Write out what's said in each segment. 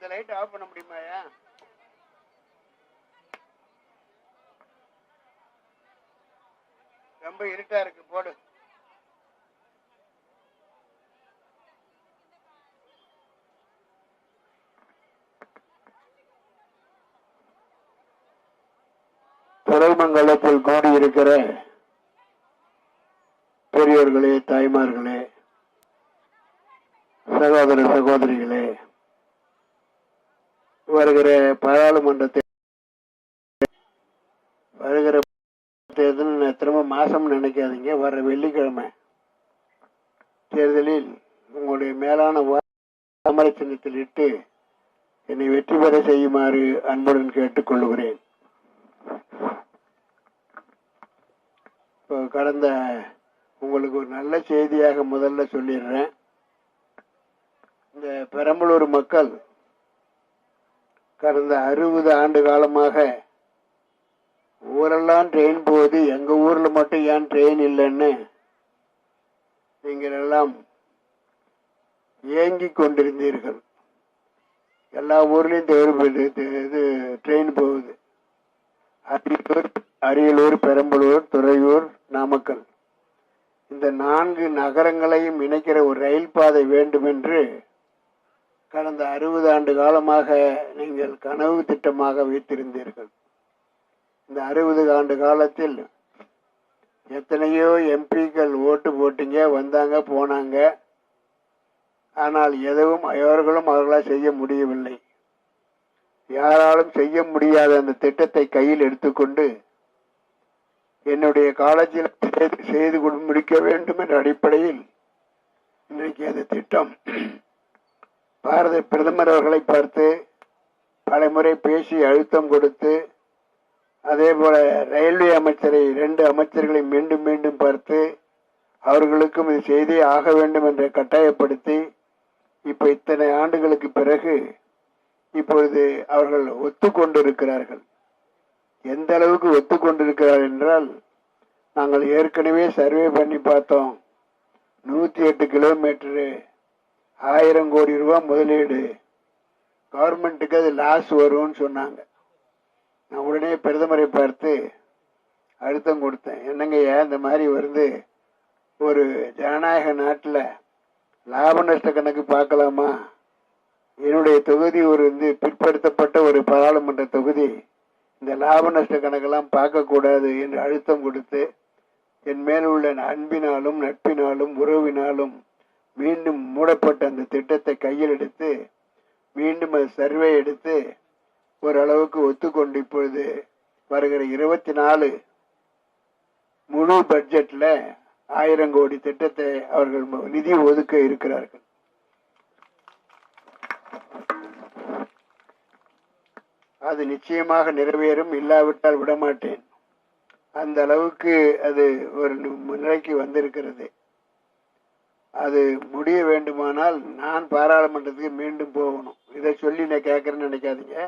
இந்த light off பண்ண முடியுமாயா ரொம்ப இருட்டா இருக்கு போடு. துறைமங்கலத்தில் கூடியிருக்கிற பெரியோர்களே தாய்மார்களே சகோதர சகோதரிகளே வருகிற பாராளுமன்றத்தை வருகிற தேர்தல் திரும்ப மாசம் நினைக்காதீங்க. வர வெள்ளிக்கிழமை தேர்தலில் உங்களுடைய மேலான வா- தாமர சின்னத்தில் இட்டு என்னை வெற்றி பெற செய்யுமாறு அன்புடன் கேட்டுக்கொள்கிறேன். இப்போ கடந்த உங்களுக்கு ஒரு நல்ல செய்தியாக முதல்ல சொல்லிடுறேன். இந்த பெரம்பலூர் மக்கள் கடந்த அறுபது ஆண்டு காலமாக ஊரெல்லாம் ட்ரெயின் போகுது. எங்கள் ஊரில் மட்டும் ஏன் ட்ரெயின் இல்லைன்னு நீங்கள் எல்லாம் ஏங்கிக் கொண்டிருந்தீர்கள். எல்லா ஊர்லேயும் தேர்வு இது ட்ரெயின் போகுது. அரியலூர் அரியலூர் பெரம்பலூர் துறையூர் நாமக்கல். இந்த நான்கு நகரங்களையும் இணைக்கிற ஒரு ரயில் பாதை வேண்டும் என்று கடந்த அறுபது ஆண்டு காலமாக நீங்கள் கனவு திட்டமாக வைத்திருந்தீர்கள். இந்த அறுபது ஆண்டு காலத்தில் எத்தனையோ எம்பிக்கள் ஓட்டு போட்டீங்க வந்தாங்க போனாங்க. ஆனால் எதுவும் அவர்களும் அவர்களால் செய்ய முடியவில்லை. யாராலும் செய்ய முடியாத அந்த திட்டத்தை கையில் எடுத்துக்கொண்டு என்னுடைய காலேஜில் செய்து- செய்து கொடு- முடிக்க வேண்டும் என்ற அடிப்படையில் இன்றைக்கு அந்த திட்டம் பாரத பிரதமர் அவர்களை பார்த்து பலமுறை பேசி அழுத்தம் கொடுத்து அதே போல ரயில்வே அமைச்சரை ரெண்டு அமைச்சர்களை மீண்டும் மீண்டும் பார்த்து அவர்களுக்கும் இது செய்தே ஆக வேண்டும் என்று கட்டாயப்படுத்தி இப்ப இத்தனை ஆண்டுகளுக்கு பிறகு இப்பொழுது அவர்கள் ஒத்துக்கொண்டிருக்கிறார்கள். எந்த அளவுக்கு ஒத்துக்கொண்டிருக்கிறார்கள் என்றால் நாங்கள் ஏற்கனவே சர்வே பண்ணி பார்த்தோம். நூற்றி எட்டு கிலோமீட்டரு ஆயிரம் கோடி ரூபாய் முதலீடு. கவர்மெண்ட்டுக்கு அது லாஸ் வரும்னு சொன்னாங்க. நான் உடனே பிரதமரை பார்த்து அழுத்தம் கொடுத்தேன். என்னங்கய்யா இந்த மாதிரி வந்து ஒரு ஜனநாயக நாட்டில் லாப நஷ்ட கணக்கு பார்க்கலாமா? என்னுடைய தொகுதி ஒரு வந்து பிற்படுத்தப்பட்ட ஒரு பாராளுமன்ற தொகுதி. இந்த லாப நஷ்ட கணக்கெல்லாம் பார்க்கக்கூடாது என்று அழுத்தம் கொடுத்து என் மேல் உள்ள அன்பினாலும் நட்பினாலும் உறவினாலும் மீண்டும் மூடப்பட்ட அந்த திட்டத்தை கையில் எடுத்து மீண்டும் அது சர்வே எடுத்து ஓரளவுக்கு ஒத்துக்கொண்டு இப்பொழுது வருகிற இருபத்தி நாலு முழு பட்ஜெட்ல ஆயிரம் கோடி திட்டத்தை அவர்கள் நிதி ஒதுக்க இருக்கிறார்கள். அது நிச்சயமாக நிறைவேறும் இல்லாவிட்டால் விடமாட்டேன். அந்த அளவுக்கு அது ஒரு நிலைக்கு வந்திருக்கிறது. அது முடிய வேண்டுமானால் நான் பாராளுமன்றத்துக்கு மீண்டும் போகணும். இதை சொல்லி நான் கேட்குறேன்னு நினைக்காதீங்க.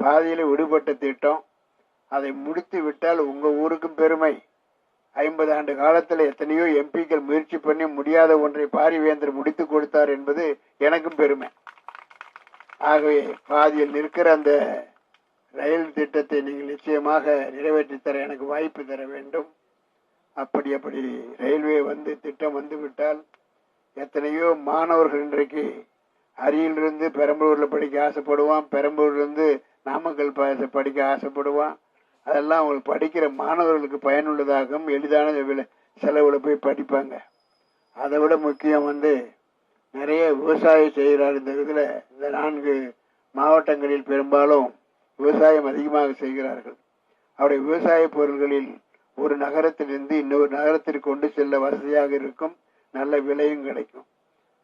பாதியில் விடுபட்ட திட்டம். அதை முடித்து விட்டால் உங்கள் ஊருக்கும் பெருமை. ஐம்பது ஆண்டு காலத்தில் எத்தனையோ எம்பிக்கள் முயற்சி பண்ணி முடியாத ஒன்றை பாரிவேந்தர் முடித்து கொடுத்தார் என்பது எனக்கும் பெருமை. ஆகவே பாதியில் நிற்கிற அந்த ரயில் திட்டத்தை நீங்கள் நிச்சயமாக நிறைவேற்றி தர எனக்கு வாய்ப்பு தர வேண்டும். அப்படி அப்படி ரயில்வே வந்து திட்டம் வந்து விட்டால் எத்தனையோ மாணவர்கள் இன்றைக்கு அரியலிருந்து பெரம்பலூர்ல படிக்க ஆசைப்படுவான் பெரம்பலூர்லேருந்து நாமக்கல் பாச படிக்க ஆசைப்படுவான். அதெல்லாம் அவங்க படிக்கிற மாணவர்களுக்கு பயனுள்ளதாகவும் எளிதான விலை- செலவில் போய் படிப்பாங்க. அதை விட முக்கியம் வந்து நிறைய விவசாயம் செய்கிறார் இந்த இதில் இந்த நான்கு மாவட்டங்களில் பெரும்பாலும் விவசாயம் அதிகமாக செய்கிறார்கள். அவருடைய விவசாய பொருள்களில் ஒரு நகரத்திலிருந்து இன்னொரு நகரத்திற்கு கொண்டு செல்ல வசதியாக இருக்கும். நல்ல விலையும் கிடைக்கும்.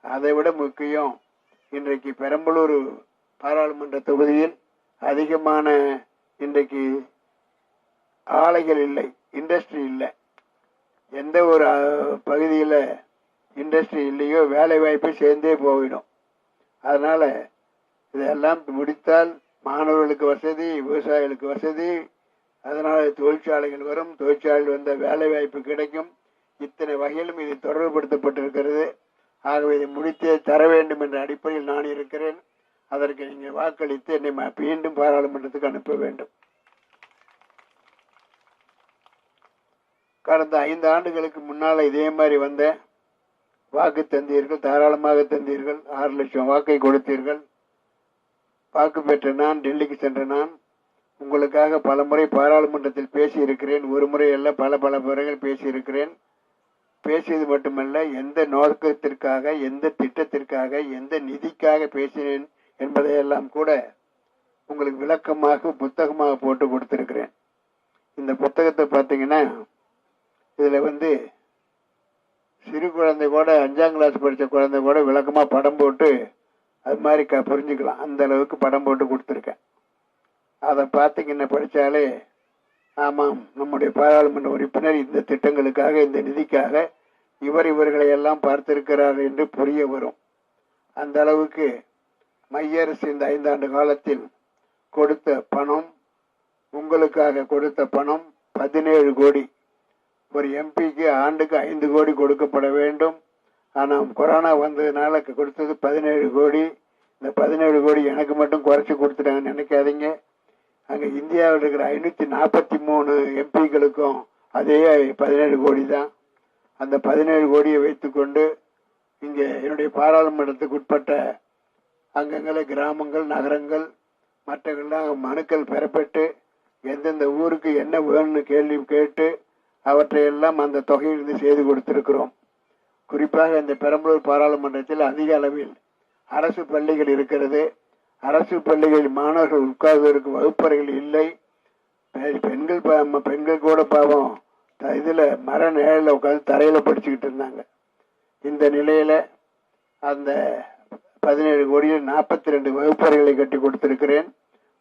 அதை விட முக்கியம் இன்றைக்கு பெரம்பலூர் பாராளுமன்ற தொகுதியில் அதிகமான இன்றைக்கு ஆலைகள் இல்லை இண்டஸ்ட்ரி இல்லை. எந்த ஒரு பகுதியில் இண்டஸ்ட்ரி இல்லையோ வேலை வாய்ப்பு சேர்ந்தே போயிடும். அதனால் இதெல்லாம் முடித்தால் மாணவர்களுக்கு வசதி விவசாயிகளுக்கு வசதி அதனால் தொழிற்சாலைகள் வரும் தொழிற்சாலையில் வந்த வேலை வாய்ப்பு கிடைக்கும். இத்தனை வகையிலும் இது தொடர்புபடுத்தப்பட்டிருக்கிறது. ஆகவே இதை முடித்தே தர வேண்டும் என்ற அடிப்படையில் நான் இருக்கிறேன். அதற்கு நீங்கள் வாக்களித்து என்னை மீண்டும் பாராளுமன்றத்துக்கு அனுப்ப வேண்டும். கடந்த ஐந்து ஆண்டுகளுக்கு முன்னால் இதே மாதிரி வந்த வாக்கு தந்தீர்கள் தாராளமாக தந்தீர்கள். ஆறு லட்சம் வாக்கை கொடுத்தீர்கள். வாக்கு பெற்ற நான் டெல்லிக்கு சென்ற நான். உங்களுக்காக பல முறை பாராளுமன்றத்தில் பேசியிருக்கிறேன். ஒரு முறை அல்ல பல பல முறைகள் பேசியிருக்கிறேன். பேசியது மட்டுமல்ல எந்த நோக்கத்திற்காக எந்த திட்டத்திற்காக எந்த நிதிக்காக பேசினேன் என்பதையெல்லாம் கூட உங்களுக்கு விளக்கமாக புத்தகமாக போட்டு கொடுத்துருக்கிறேன். இந்த புத்தகத்தை பார்த்தீங்கன்னா இதில் வந்து சிறு குழந்தை கூட அஞ்சாம் கிளாஸ் படித்த குழந்தை கூட விளக்கமாக படம் போட்டு அது மாதிரி க புரிஞ்சுக்கலாம். அந்த அளவுக்கு படம் போட்டு கொடுத்துருக்கேன். அதை பார்த்தீங்கன்னா படித்தாலே ஆமாம் நம்முடைய பாராளுமன்ற உறுப்பினர் இந்த திட்டங்களுக்காக இந்த நிதிக்காக இவர் இவர்களை எல்லாம் பார்த்திருக்கிறார் என்று புரிய வரும். அந்த அளவுக்கு மைய அரசு இந்த ஐந்தாண்டு காலத்தில் கொடுத்த பணம் உங்களுக்காக கொடுத்த பணம் பதினேழு கோடி. ஒரு எம்பிக்கு ஆண்டுக்கு ஐந்து கோடி கொடுக்கப்பட வேண்டும். ஆனால் கொரோனா வந்ததுனால கொடுத்தது பதினேழு கோடி. இந்த பதினேழு கோடி எனக்கு மட்டும் குறைச்சி கொடுத்துட்டாங்கன்னு நினைக்காதீங்க. அங்கே இந்தியாவில் இருக்கிற ஐநூற்றி நாற்பத்தி மூணு எம்பிக்களுக்கும் அதே பதினேழு கோடி தான். அந்த பதினேழு கோடியை வைத்துக்கொண்டு இங்கே என்னுடைய பாராளுமன்றத்துக்கு உட்பட்ட அங்கங்கள கிராமங்கள் நகரங்கள் மற்றவர்கள்லாம் மனுக்கள் பெறப்பட்டு எந்தெந்த ஊருக்கு என்ன வேணும்னு கேள்வி கேட்டு அவற்றையெல்லாம் அந்த தொகையிலிருந்து செய்து கொடுத்திருக்கிறோம். குறிப்பாக இந்த பெரம்பலூர் பாராளுமன்றத்தில் அதிக அளவில் அரசு பள்ளிகள் இருக்கிறது. அரசு பள்ளிகளில் மாணவர்கள் உட்கார்வதற்கு வகுப்பறைகள் இல்லை. பெண்கள் பெண்கள் கூட பாவம். இதில் மர நிழலில் உட்காந்து தரையில் படிச்சுக்கிட்டு இருந்தாங்க. இந்த நிலையில் அந்த பதினேழு கோடியில் நாற்பத்தி ரெண்டு வகுப்பறைகளை கட்டி கொடுத்திருக்கிறேன்.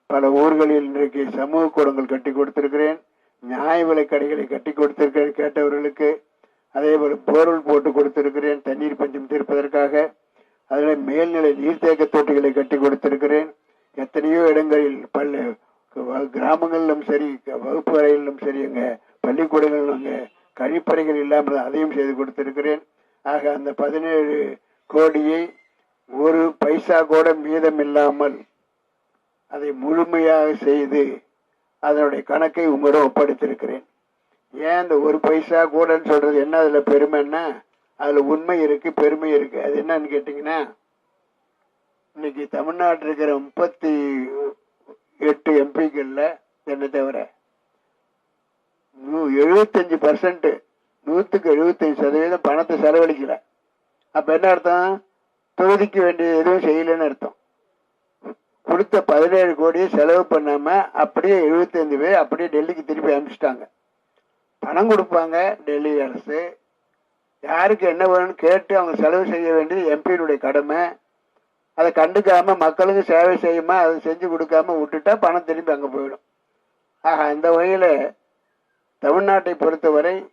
பல ஊர்களில் இன்றைக்கு சமூக கூடங்கள் கட்டி கொடுத்திருக்கிறேன். நியாய விலை கடைகளை கட்டி கொடுத்திருக்கிறேன் கேட்டவர்களுக்கு. அதே போல் போர்வெல் போட்டு கொடுத்திருக்கிறேன் தண்ணீர் பஞ்சம் தீர்ப்பதற்காக. அதில் மேல்நிலை நீர்த்தேக்க தொட்டிகளை கட்டி கொடுத்திருக்கிறேன். எத்தனையோ இடங்களில் பல்ல கிராமங்களிலும் சரி வகுப்பு அறைகளிலும் சரி எங்கள் பள்ளிக்கூடங்கள் நாங்கள் கழிப்பறைகள் இல்லாமல் அதையும் செய்து கொடுத்திருக்கிறேன். ஆக அந்த பதினேழு கோடியை ஒரு பைசா கூட மீதம் இல்லாமல் அதை முழுமையாக செய்து அதனுடைய கணக்கை உங்களிடம் ஒப்படைத்திருக்கிறேன். ஏன் அந்த ஒரு பைசா கூடன்னு சொல்றது என்ன அதில் பெருமைன்னா அதில் உண்மை இருக்கு பெருமை இருக்கு. அது என்னன்னு கேட்டிங்கன்னா இன்னைக்கு தமிழ்நாட்டில் இருக்கிற முப்பத்தி எட்டு எம்பிக்கள்ல என்ன தவிர எழுபத்தஞ்சு பர்சன்ட் நூற்றுக்கு எழுபத்தஞ்சு சதவீதம் பணத்தை செலவழிக்கல. அப்போ என்ன அர்த்தம்? தொகுதிக்கு வேண்டிய எதுவும் செய்யலைன்னு அர்த்தம். கொடுத்த பதினேழு கோடியை செலவு பண்ணாமல் அப்படியே எழுபத்தஞ்சு பேர் அப்படியே டெல்லிக்கு திருப்பி அனுப்பிச்சிட்டாங்க. பணம் கொடுப்பாங்க டெல்லி அரசு. யாருக்கு என்ன வேணும்னு கேட்டு அவங்க செலவு செய்ய வேண்டியது எம்பியினுடைய கடமை. அதை கண்டுக்காமல் மக்களுக்கு சேவை செய்யுமா அதை செஞ்சு கொடுக்காம விட்டுட்டா பணம் திரும்பி அங்கே போயிடும். ஆக அந்த வகையில் தமிழ்நாட்டை பொறுத்தவரை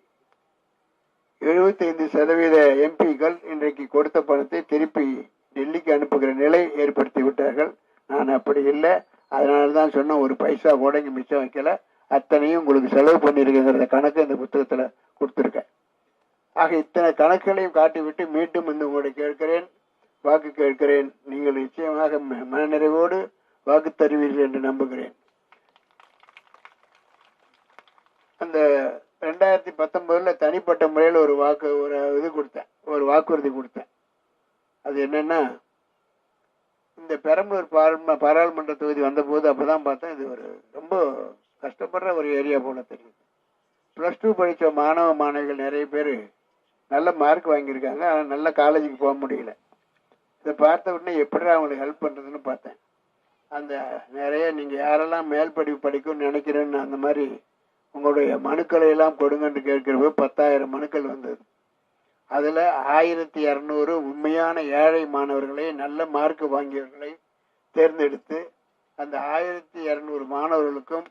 எழுபத்தைந்து சதவீத எம்பிக்கள் இன்றைக்கு கொடுத்த பணத்தை திருப்பி டெல்லிக்கு அனுப்புகிற நிலை ஏற்படுத்தி விட்டார்கள். நான் அப்படி இல்லை. அதனால தான் சொன்ன ஒரு பைசா கூட இங்கே மிச்சம் வைக்கல. அத்தனையும் உங்களுக்கு செலவு பண்ணியிருக்குங்கிற கணக்கு இந்த புத்தகத்தில் கொடுத்துருக்கேன். ஆக இத்தனை கணக்குகளையும் காட்டிவிட்டு மீண்டும் வந்து உங்களை கேட்கிறேன். வாக்கு கேட்கிறேன். நீங்கள் நிச்சயமாக ம- மனநிறைவோடு வாக்கு தருவீர்கள் என்று நம்புகிறேன். அந்த ரெண்டாயிரத்தி பத்தொன்பதுல தனிப்பட்ட முறையில் ஒரு வாக்கு ஒரு இது கொடுத்தேன். ஒரு வாக்குறுதி கொடுத்தேன். அது என்னென்னா இந்த பெரம்பலூர் பாராளும பாராளுமன்ற தொகுதி வந்தபோது அப்போ தான் பார்த்தேன் இது ஒரு ரொம்ப கஷ்டப்படுற ஒரு ஏரியா போல தெரியுது. ப்ளஸ் டூ படித்த மாணவ மாணவிகள் நிறைய பேர் நல்ல மார்க் வாங்கியிருக்காங்க. ஆனால் நல்ல காலேஜுக்கு போக முடியல. இதை பார்த்த உடனே எப்படி அவங்களுக்கு ஹெல்ப் பண்ணுறதுன்னு பார்த்தேன். அந்த நிறைய நீங்கள் யாரெல்லாம் மேல் படிப்பு படிக்கணும்னு நினைக்கிறேன்னு அந்த மாதிரி உங்களுடைய மனுக்களை எல்லாம் கொடுங்கன்னு கேட்கிறப்ப பத்தாயிரம் மனுக்கள் வந்தது. அதில் ஆயிரத்தி இரநூறு உண்மையான ஏழை மாணவர்களை நல்ல மார்க் வாங்கியவர்களை தேர்ந்தெடுத்து அந்த ஆயிரத்தி இரநூறு மாணவர்களுக்கும்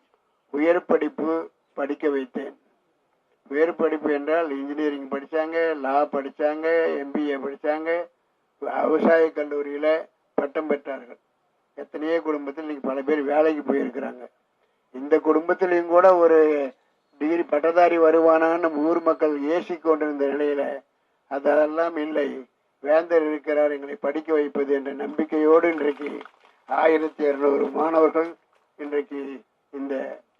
உயர் படிப்பு படிக்க வைத்தேன். உயர் படிப்பு என்றால் இன்ஜினியரிங் படித்தாங்க லா படித்தாங்க எம்பிஏ படித்தாங்க விவசாய கல்லூரியில் பட்டம் பெற்றார்கள். எத்தனையோ குடும்பத்தில் இன்னைக்கு பல பேர் வேலைக்கு போயிருக்கிறாங்க. இந்த குடும்பத்திலையும் கூட ஒரு டிகிரி பட்டதாரி வருவானான்னு ஊர் மக்கள் ஏசி கொண்டிருந்த நிலையில அதெல்லாம் இல்லை. வேந்தர் இருக்கிறார் எங்களை படிக்க வைப்பது என்ற நம்பிக்கையோடு இன்றைக்கு ஆயிரத்தி இருநூறு மாணவர்கள் இன்றைக்கு இந்த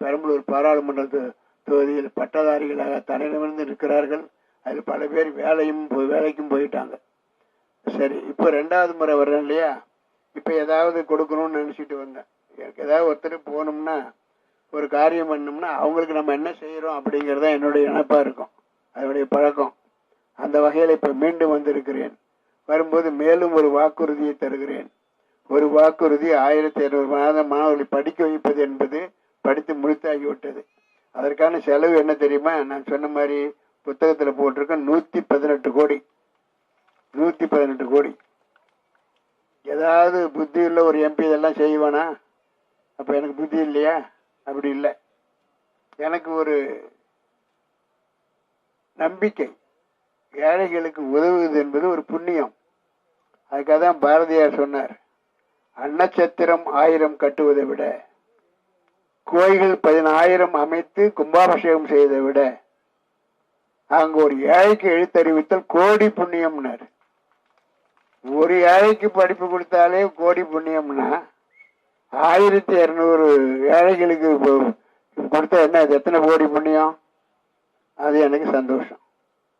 பெரம்பலூர் பாராளுமன்ற தொகுதியில் பட்டதாரிகளாக தலைநிமிர்ந்து இருக்கிறார்கள் அதில் பல பேர் வேலையும் போய் வேலைக்கும் போயிட்டாங்க. சரி இப்போ ரெண்டாவது முறை வர்றேன் இல்லையா? இப்போ ஏதாவது கொடுக்கணும்னு நினச்சிட்டு வந்தேன். எனக்கு ஏதாவது ஒருத்தர் போகணும்னா ஒரு காரியம் பண்ணோம்னா அவங்களுக்கு நம்ம என்ன செய்கிறோம் அப்படிங்கிறது தான் என்னுடைய நினைப்பாக இருக்கும். அதனுடைய பழக்கம். அந்த வகையில் இப்போ மீண்டும் வந்திருக்கிறேன். வரும்போது மேலும் ஒரு வாக்குறுதியை தருகிறேன். ஒரு வாக்குறுதி ஆயிரத்தி இருநூறு மாத மாணவர்களை படிக்க வைப்பது என்பது படித்து முடித்தாகிவிட்டது. அதற்கான செலவு என்ன தெரியுமா? நான் சொன்ன மாதிரி புத்தகத்தில் போட்டிருக்கேன் நூற்றி பதினெட்டு கோடி. நூற்றி பதினெட்டு கோடி. ஏதாவது புத்தி உள்ள ஒரு எம்பி இதெல்லாம் செய்வானா? அப்போ எனக்கு புத்தி இல்லையா? அப்படி இல்லை. எனக்கு ஒரு நம்பிக்கை. ஏழைகளுக்கு உதவுவது என்பது ஒரு புண்ணியம். அதுக்காக தான் பாரதியார் சொன்னார் அன்னச்சத்திரம் ஆயிரம் கட்டுவதை விட கோயில்கள் பதினாயிரம் அமைத்து கும்பாபிஷேகம் செய்வதை விட அங்கு ஒரு ஏழைக்கு எழுத்தறிவித்தல் கோடி புண்ணியம்னார். ஒரு ஏழைக்கு படிப்பு கொடுத்தாலே கோடி புண்ணியம்னா ஆயிரத்தி இரநூறு ஏழைகளுக்கு கொடுத்தா என்ன அது எத்தனை கோடி புண்ணியம்? அது எனக்கு சந்தோஷம்.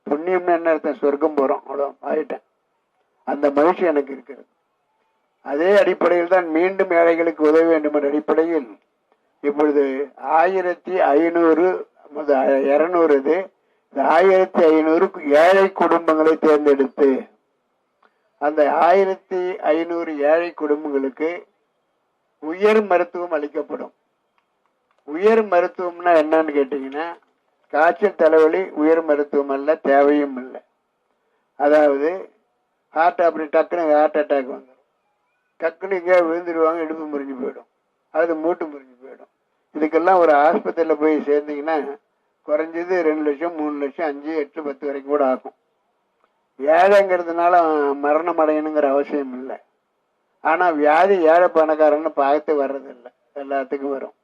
புண்ணியம்னு என்ன அர்த்தம்? சொர்க்கம் போகிறோம் அவ்வளோ ஆயிட்டேன். அந்த மகிழ்ச்சி எனக்கு இருக்கிறது. அதே அடிப்படையில் தான் மீண்டும் ஏழைகளுக்கு உதவ வேண்டும் என்ற அடிப்படையில் இப்பொழுது ஆயிரத்தி ஐநூறு இரநூறு இது இந்த ஆயிரத்தி ஐநூறு ஏழை குடும்பங்களை தேர்ந்தெடுத்து அந்த ஆயிரத்தி ஐநூறு ஏழை குடும்பங்களுக்கு உயர் மருத்துவம் அளிக்கப்படும். உயர் மருத்துவம்னா என்னன்னு கேட்டீங்கன்னா காய்ச்சல் தலைவலி உயர் மருத்துவம் அல்ல தேவையும் இல்லை. அதாவது ஹார்ட் அப்படி டக்குன்னு ஹார்ட் அட்டாக் வந்துடும் டக்குன்னு இங்கே விழுந்துருவாங்க இடுப்பு முறிஞ்சு போயிடும். அது மூட்டு முறிஞ்சு போயிடும். இதுக்கெல்லாம் ஒரு ஆஸ்பத்திரியில் போய் சேர்ந்தீங்கன்னா குறைஞ்சது ரெண்டு லட்சம் மூணு லட்சம் அஞ்சு எட்டு பத்து வரைக்கும் கூட ஆகும். ஏழைங்கிறதுனால மரணம் அடையணுங்கிற அவசியம் இல்லை. ஆனால் வியாதி ஏழை பணக்காரன்னு பார்த்து வர்றதில்லை. எல்லாத்துக்கும் வரும்.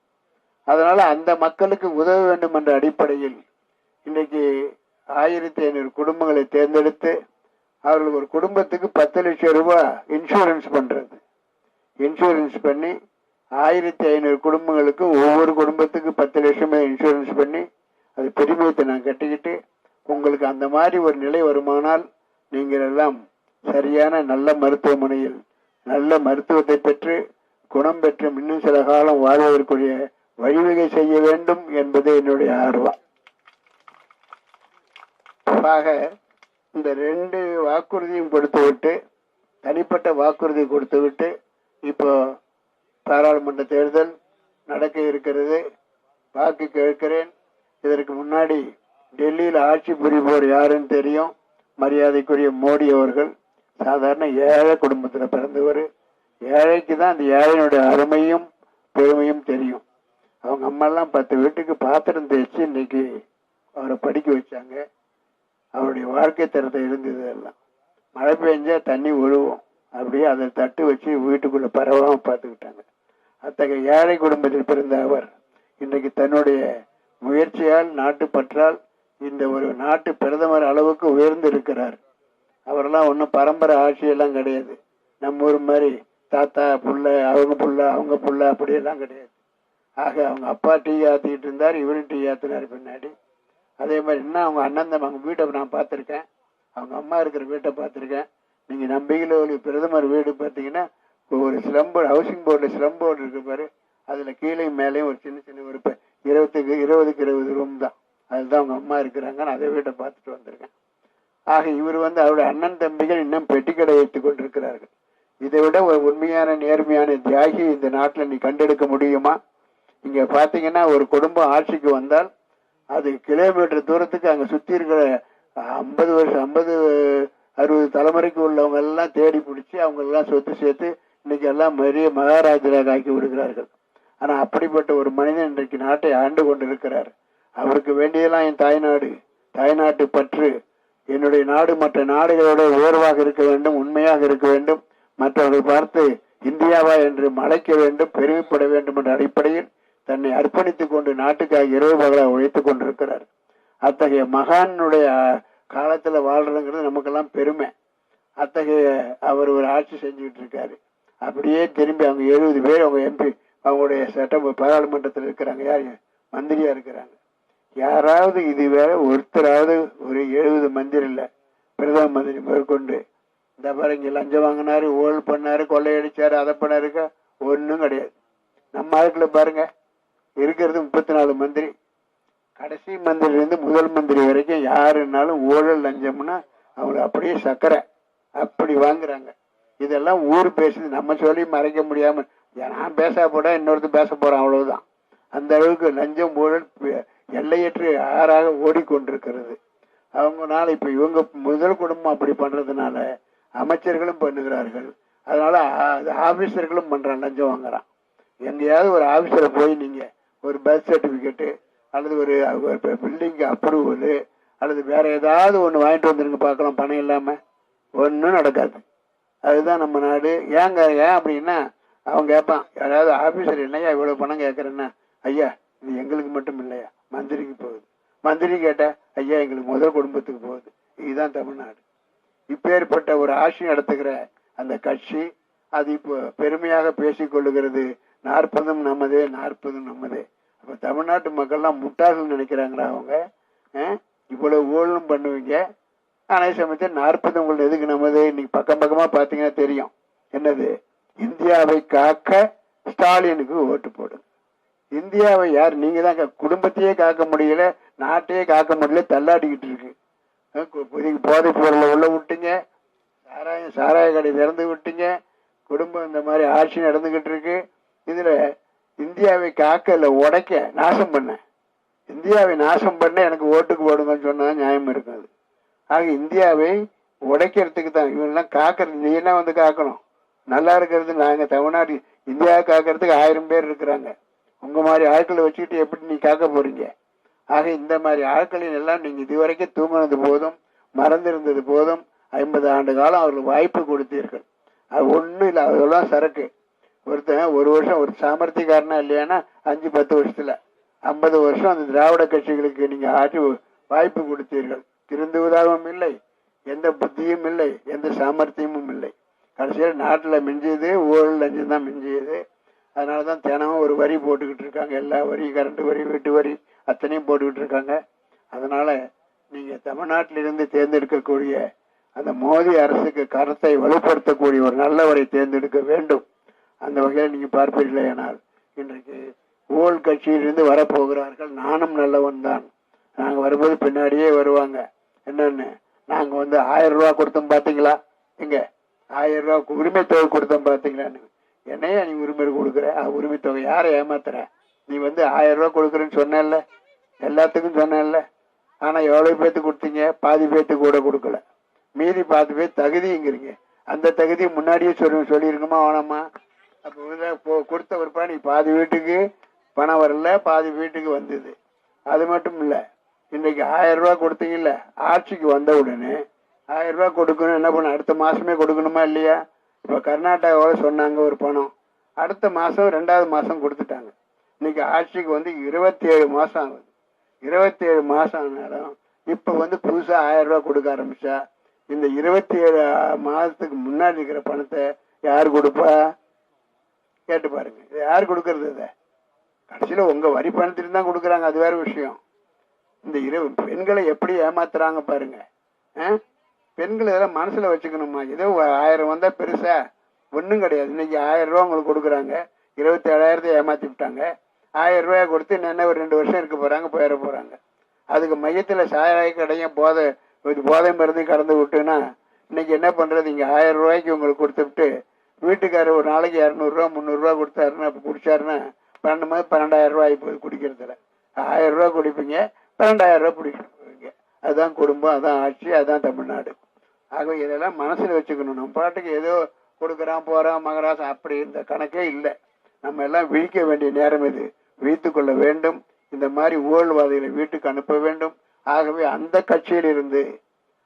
அதனால அந்த மக்களுக்கு உதவ வேண்டும் என்ற அடிப்படையில் இன்றைக்கி ஆயிரத்தி ஐநூறு குடும்பங்களை தேர்ந்தெடுத்து அவர்கள் ஒரு குடும்பத்துக்கு பத்து லட்சம் ரூபாய் இன்சூரன்ஸ் பண்றது. இன்சூரன்ஸ் பண்ணி ஆயிரத்தி ஐநூறு குடும்பங்களுக்கு ஒவ்வொரு குடும்பத்துக்கு பத்து லட்சமே இன்சூரன்ஸ் பண்ணி அது பெருமியத்தை நான் கட்டிக்கிட்டு உங்களுக்கு அந்த மாதிரி ஒரு நிலை வருமானால் நீங்கள் எல்லாம் சரியான நல்ல மருத்துவமனையில் நல்ல மருத்துவத்தை பெற்று குணம் பெற்று இன்னும் சில காலம் வாழ்வதற்குரிய வழிவகை செய்ய வேண்டும் என்பது என்னுடைய ஆர்வம். ஆக இந்த ரெண்டு வாக்குறுதியும் கொடுத்துவிட்டு தனிப்பட்ட வாக்குறுதி கொடுத்துவிட்டு இப்போ பாராளுமன்ற தேர்தல் நடக்க இருக்கிறது. வாக்கு கேட்கிறேன். இதற்கு முன்னாடி டெல்லியில் ஆட்சி புரிபவர் யாருன்னு தெரியும். மரியாதைக்குரிய மோடி அவர்கள். சாதாரண ஏழை குடும்பத்தில் பிறந்தவர் ஏழைக்கு தான் அந்த ஏழையினுடைய அருமையும் பெருமையும் தெரியும். அவங்க அம்மாலாம் பத்து வீட்டுக்கு பாத்திரம் தேய்ச்சி இன்னைக்கு அவரை படிக்க வச்சாங்க. அவருடைய வாழ்க்கை தரத்தை இருந்தது எல்லாம். மழை பெஞ்சா தண்ணி விழுவும் அப்படியே அதை தட்டு வச்சு வீட்டுக்குள்ள பரவாமல் பார்த்துக்கிட்டாங்க. அத்தகைய ஏழை குடும்பத்தில் பிறந்த அவர் இன்றைக்கு தன்னுடைய முயற்சியால் நாட்டுப்பற்றால் இந்த ஒரு நாட்டு பிரதமர் அளவுக்கு உயர்ந்து இருக்கிறார் அவரெல்லாம் ஒன்றும் பரம்பரை ஆட்சியெல்லாம் கிடையாது. நம்ம ஊர் மாதிரி தாத்தா புள்ள அவங்க புள்ள அவங்க புள்ள அப்படியெல்லாம் கிடையாது. ஆக அவங்க அப்பா டீ ஆற்றிக்கிட்டு இருந்தார் இவரும் டீ ஆற்றினார் பின்னாடி. அதே மாதிரி இன்னும் அவங்க அண்ணன் தம்பி அவங்க வீட்டை நான் பார்த்துருக்கேன். அவங்க அம்மா இருக்கிற வீட்டை பார்த்துருக்கேன். நீங்கள் நம்பிக்கையில் ஒரு பிரதமர் வீடு பார்த்தீங்கன்னா ஒரு ஸ்லம் ஹவுசிங் போர்டில் ஸ்லம் போர்டு இருக்கு பாரு. அதில் கீழே மேலேயும் ஒரு சின்ன சின்ன ஒரு இருபத்துக்கு இருபதுக்கு இருபது ரூம் தான். அதுதான் அவங்க அம்மா இருக்கிறாங்க நான் அதே வீட்டை பார்த்துட்டு வந்திருக்கேன். ஆக இவர் வந்து அவருடைய அண்ணன் தம்பிகள் இன்னும் பெட்டிக்கடை வைத்துக் கொண்டிருக்கிறார்கள். இதை விட ஒரு உண்மையான நேர்மையான தியாகி இந்த நாட்டில் நீ கண்டெடுக்க முடியுமா? இங்க பாத்தீங்கன்னா ஒரு குடும்பம் ஆட்சிக்கு வந்தால் அது கிலோமீட்டர் தூரத்துக்கு அங்க சுத்தி இருக்கிற ஐம்பது வருஷம் ஐம்பது அறுபது தலைமுறைக்கு உள்ளவங்க எல்லாம் தேடி பிடிச்சி அவங்க எல்லாம் சொத்து சேர்த்து இன்னைக்கு எல்லாம் பெரிய மகாராஜராக ஆக்கி விடுகிறார்கள். ஆனா அப்படிப்பட்ட ஒரு மனிதன் இன்றைக்கு நாட்டை ஆண்டு கொண்டிருக்கிறார். அவருக்கு வேண்டியதெல்லாம் என் தாய்நாடு தாய்நாட்டு பற்று. என்னுடைய நாடு மற்ற நாடுகளோட உயர்வாக இருக்க வேண்டும் உண்மையாக இருக்க வேண்டும். மற்றவர்கள் பார்த்து இந்தியாவா என்று மலைக்க வேண்டும் பெருமைப்பட வேண்டும் என்ற அடிப்படையில் தன்னை அர்ப்பணித்துக் கொண்டு நாட்டுக்காக இரவு பகலாக உழைத்துக் கொண்டிருக்கிறார். அத்தகைய மகானுடைய காலத்துல வாழ்றதுங்கிறது நமக்கெல்லாம் பெருமை. அத்தகைய அவர் ஒரு ஆட்சி செஞ்சுக்கிட்டு இருக்காரு. அப்படியே திரும்பி அவங்க எழுபது பேர் அவங்க எம்பி அவங்களுடைய சட்டம் பாராளுமன்றத்தில் இருக்கிறாங்க. யார்? மந்திரியா இருக்கிறாங்க. யாராவது இது வேற ஒருத்தராவது ஒரு எழுபது மந்திரி இல்லை பிரதம மந்திரி மேற்கொண்டு இந்த பாருங்க லஞ்சம் வாங்கினாரு ஊழல் பண்ணாரு கொள்ளையடிச்சாரு அதை பண்ணாருக்க? ஒன்றும் கிடையாது. நம்ம ஆட்களை பாருங்க இருக்கிறது முப்பத்தி நாலு மந்திரி. கடைசி மந்திரிலேருந்து முதல் மந்திரி வரைக்கும் யாருன்னாலும் ஊழல் லஞ்சம்னா அவங்களை அப்படியே சக்கரை. அப்படி வாங்குறாங்க. இதெல்லாம் ஊர் பேசுது நம்ம சொல்லி மறைக்க முடியாமல் நான் பேச போட இன்னொருத்தர் பேச போகிறேன் அவ்வளவுதான். அந்த அளவுக்கு லஞ்சம் ஊழல் பே- எல்லையற்று ஆறாக ஓடிக்கொண்டிருக்கிறது. அவங்கனால இப்ப இவங்க முதல் குடும்பம் அப்படி பண்றதுனால அமைச்சர்களும் பண்ணுகிறார்கள். அதனால ஆஃபீஸர்களும் ஆபீசர்களும் பண்றான் லஞ்சம் வாங்குறான். எங்கேயாவது ஒரு ஆபீஸரை போய் நீங்க ஒரு பர்த் சர்டிபிகேட்டு அல்லது ஒரு பில்டிங் அப்ரூவல் அல்லது வேற ஏதாவது ஒன்று வாங்கிட்டு வந்துருங்க பார்க்கலாம். பணம் இல்லாம ஒன்றும் நடக்காது. அதுதான் நம்ம நாடு. ஏங்க ஏன் அப்படின்னா அவன் கேட்பான் யாராவது ஆபீசர் என்னையா இவ்வளோ பணம் கேட்குறேன்னா ஐயா இது எங்களுக்கு மட்டும் இல்லையா? மந்திரிக்கு போகுது. மந்திரி கேட்டால் ஐயா எங்களுக்கு முதல் குடும்பத்துக்கு போகுது. இதுதான் தமிழ்நாடு. இப்பேற்பட்ட ஒரு ஆட்சி நடத்துகிற அந்த கட்சி அது இப்போ பெருமையாக பேசிக்கொள்ளுகிறது நாற்பதும் நம்மதே நாற்பதும் நம்மதே அப்போ தமிழ்நாட்டு மக்கள்லாம் முட்டாள்கள் நினைக்கிறாங்களா அவங்க? இவ்வளோ ஊழலும் பண்ணுவீங்க. அதே சமயத்தில் நாற்பது உங்களுக்கு எதுக்கு நம்மது இன்னைக்கு பக்கம் பக்கமாக பார்த்தீங்கன்னா தெரியும். என்னது? இந்தியாவை காக்க ஸ்டாலினுக்கு ஓட்டு போடுங்க. இந்தியாவை யார் நீங்க தான் குடும்பத்தையே காக்க முடியல நாட்டையே காக்க முடியல தள்ளாடிக்கிட்டு இருக்கு. அஹ் போதைப் பொருளை உள்ள விட்டீங்க. சாராயம் சாராய கடை திறந்து விட்டீங்க. குடும்பம் இந்த மாதிரி ஆட்சி நடந்துகிட்டு இருக்கு. இதுல இந்தியாவை காக்க இல்லை உடைக்க நாசம் பண்ண. இந்தியாவை நாசம் பண்ண எனக்கு ஓட்டுக்கு போடுங்கன்னு சொன்னா நியாயம் இருக்காது. ஆக இந்தியாவை உடைக்கிறதுக்கு தான் இவங்கெல்லாம் காக்கிறது நீ என்ன வந்து காக்கணும்? நல்லா இருக்கிறது நாங்க தமிழ்நாடு இந்தியாவை காக்கிறதுக்கு ஆயிரம் பேர் இருக்கிறாங்க. உங்க மாதிரி ஆட்களை வச்சுக்கிட்டு எப்படி நீ காக்க போறீங்க? ஆக இந்த மாதிரி ஆட்களின் எல்லாம் நீங்க இதுவரைக்கும் தூங்கினது போதும் மறந்திருந்தது போதும் ஐம்பது ஆண்டு காலம் அவர்களுக்கு வாய்ப்பு கொடுத்தீர்கள். அது ஒன்றும் இல்லை அதெல்லாம் சரக்கு. ஒருத்தன் ஒரு வருஷம் ஒரு சாமர்த்தியக்காரனா இல்லையானா அஞ்சு பத்து வருஷத்துல. ஐம்பது வருஷம் அந்த திராவிட கட்சிகளுக்கு நீங்க ஆட்சி வாய்ப்பு கொடுத்தீர்கள். திருந்துவதாகவும் இல்லை எந்த புத்தியும் இல்லை எந்த சாமர்த்தியமும் இல்லை. கடைசியில் நாட்டில் மிஞ்சியது ஊழல் லஞ்சம் தான் மிஞ்சியது. அதனால தான் தினமும் ஒரு வரி போட்டுக்கிட்டு இருக்காங்க. எல்லா வரியும் கரண்ட் வரி வீட்டு வரி அத்தனையும் போட்டுக்கிட்டு இருக்காங்க. அதனால் நீங்கள் தமிழ்நாட்டிலிருந்து தேர்ந்தெடுக்கக்கூடிய அந்த மோதி அரசுக்கு கருத்தை வலுப்படுத்தக்கூடிய ஒரு நல்லவரை தேர்ந்தெடுக்க வேண்டும். அந்த வகையில் நீங்கள் பார்ப்பீர்களே ஆனால் இன்றைக்கு ஊழல் கட்சியிலிருந்து வரப்போகிறார்கள். நானும் நல்லவன் தான். நாங்கள் வரும்போது பின்னாடியே வருவாங்க. என்னென்னு நாங்கள் வந்து ஆயிரம் ரூபா கொடுத்தோம் பார்த்தீங்களா இங்கே ஆயிரம் ரூபா உரிமை தொகை கொடுத்தோம் பார்த்தீங்களான்னு என்னையா நீ உரிமை கொடுக்குற? உரிமை தொகை யாரை ஏமாத்துற? நீ வந்து ஆயிரம் ரூபா கொடுக்குறேன்னு சொன்னேன்ல. எல்லாத்துக்கும் சொன்னேன்ல. ஆனால் எவ்வளோ பேர்த்து கொடுத்தீங்க? பாதி பேர்த்துக்கு கூட கொடுக்கல. மீதி பாதி பேர் தகுதிங்கிறீங்க. அந்த தகுதி முன்னாடியே சொல்லி சொல்லியிருக்குமா வேணாமா? அப்போ கொடுத்த ஒரு நீ பாதி வீட்டுக்கு பணம் வரல பாதி வீட்டுக்கு வந்தது. அது மட்டும் இல்லை இன்றைக்கி ஆயிரம் ரூபா கொடுத்தீங்கல்ல ஆட்சிக்கு வந்த உடனே ஆயிரம் ரூபா கொடுக்கணும் என்ன பண்ண அடுத்த மாதமே கொடுக்கணுமா இல்லையா? இப்போ கர்நாடகாவில் சொன்னாங்க ஒரு பணம். அடுத்த மாதம் ரெண்டாவது மாதம் கொடுத்துட்டாங்க. இன்னைக்கு ஆட்சிக்கு வந்து இருபத்தி ஏழு மாதம் ஆகுது. இருபத்தி ஏழு மாதம் ஆனாலும் இப்போ வந்து புதுசாக ஆயிரம் கொடுக்க ஆரம்பிச்சா இந்த இருபத்தி ஏழு மாதத்துக்கு முன்னாடி இருக்கிற பணத்தை யார் கொடுப்பா? கேட்டு பாருங்க. இது யார் கொடுக்கறது இதை? கடைசியில் உங்கள் வரி பணத்திட்டு தான் கொடுக்குறாங்க. அது வேறு விஷயம். இந்த இரு பெண்களை எப்படி ஏமாத்துறாங்க பாருங்க. ஆ? பெண்கள் இதெல்லாம் மனசில் வச்சுக்கணுமா? ஏதோ ஆயிரம் வந்தால் பெருசா? ஒன்றும் கிடையாது. இன்னைக்கு ஆயிரம் ரூபா உங்களுக்கு கொடுக்குறாங்க. இருபத்தி ஏழாயிரத்தை விட்டாங்க. ஆயிரம் ரூபாய் கொடுத்து என்ன ஒரு ரெண்டு வருஷம் இருக்க போகிறாங்க போயிட போகிறாங்க அதுக்கு மையத்தில் சாராய கடையும் போதை இது போதை மருந்து கடந்து விட்டுன்னா இன்னைக்கு என்ன பண்ணுறது இங்கே ஆயிரம் ரூபாய்க்கு உங்களுக்கு கொடுத்துட்டு வீட்டுக்காரர் ஒரு நாளைக்கு இரநூறுவா முந்நூறுரூவா கொடுத்தாருன்னா அப்போ குடிச்சாருன்னா பன்னெண்டு மாதம் பன்னெண்டாயிரம் ஆகி போகுது குடிக்கிறதுல. ஆயிரம் குடிப்பீங்க பன்னெண்டாயிரம் ரூபாய் குடிப்பீங்க அதுதான் குடும்பம் அதான் ஆட்சி அதான் தமிழ்நாடு. ஆகவே இதெல்லாம் மனசில் வச்சுக்கணும். நம்ம பாட்டுக்கு ஏதோ கொடுக்குறான் போகிறான் மகராசம் அப்படி இந்த கணக்கே இல்லை. நம்ம எல்லாம் விழிக்க வேண்டிய நேரம் இது. விழித்துக் கொள்ள வேண்டும். இந்த மாதிரி ஊழல்வாதிகளை வீட்டுக்கு அனுப்ப வேண்டும். ஆகவே அந்த கட்சியிலிருந்து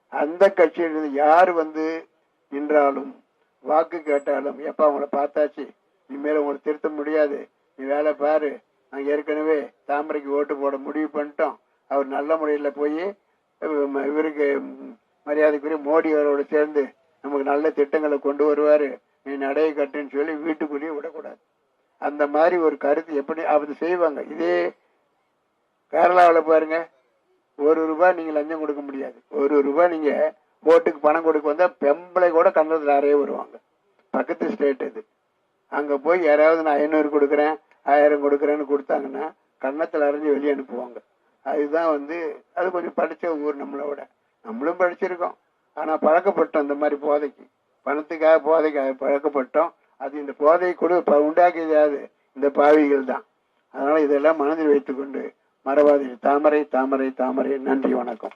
அந்த கட்சியிலிருந்து யார் வந்து நின்றாலும் வாக்கு கேட்டாலும் எப்பா அவங்கள பார்த்தாச்சு? இனிமேல் உங்களை திருத்த முடியாது. நீ வேலை பாரு. நாங்கள் ஏற்கனவே தாமரைக்கு ஓட்டு போட முடிவு பண்ணிட்டோம். அவர் நல்ல முறையில் போய் இவருக்கு மரியாதைக்குரிய மோடி அவரோடு சேர்ந்து நமக்கு நல்ல திட்டங்களை கொண்டு வருவார். நீ நடைய கட்டுன்னு சொல்லி வீட்டுக்குள்ளேயே விடக்கூடாது. அந்த மாதிரி ஒரு கருத்து எப்படி அப்படி செய்வாங்க? இதே கேரளாவில் பாருங்க ஒரு ரூபாய் நீங்கள் லஞ்சம் கொடுக்க முடியாது. ஒரு ரூபாய் நீங்கள் ஓட்டுக்கு பணம் கொடுக்க வந்தால் பெம்பளை கூட கண்ணத்தில் நிறைய வருவாங்க. பக்கத்து ஸ்டேட் இது. அங்கே போய் யாராவது நான் ஐநூறு கொடுக்குறேன் ஆயிரம் கொடுக்குறேன்னு கொடுத்தாங்கன்னா கன்னத்தில் அரைஞ்சி வெளியே அனுப்புவாங்க. அதுதான் வந்து அது கொஞ்சம் படித்த ஊர் நம்மளோட. நம்மளும் படிச்சிருக்கோம். ஆனால் பழக்கப்பட்டோம் இந்த மாதிரி போதைக்கு. பணத்துக்காக போதைக்காக பழக்கப்பட்டோம். அது இந்த போதை கொடு உண்டாக்கியதாவது இந்த பாவிகள் தான். அதனால் இதெல்லாம் மனதில் வைத்துக்கொண்டு மறவாதீர்கள் தாமரை தாமரை தாமரை. நன்றி வணக்கம்.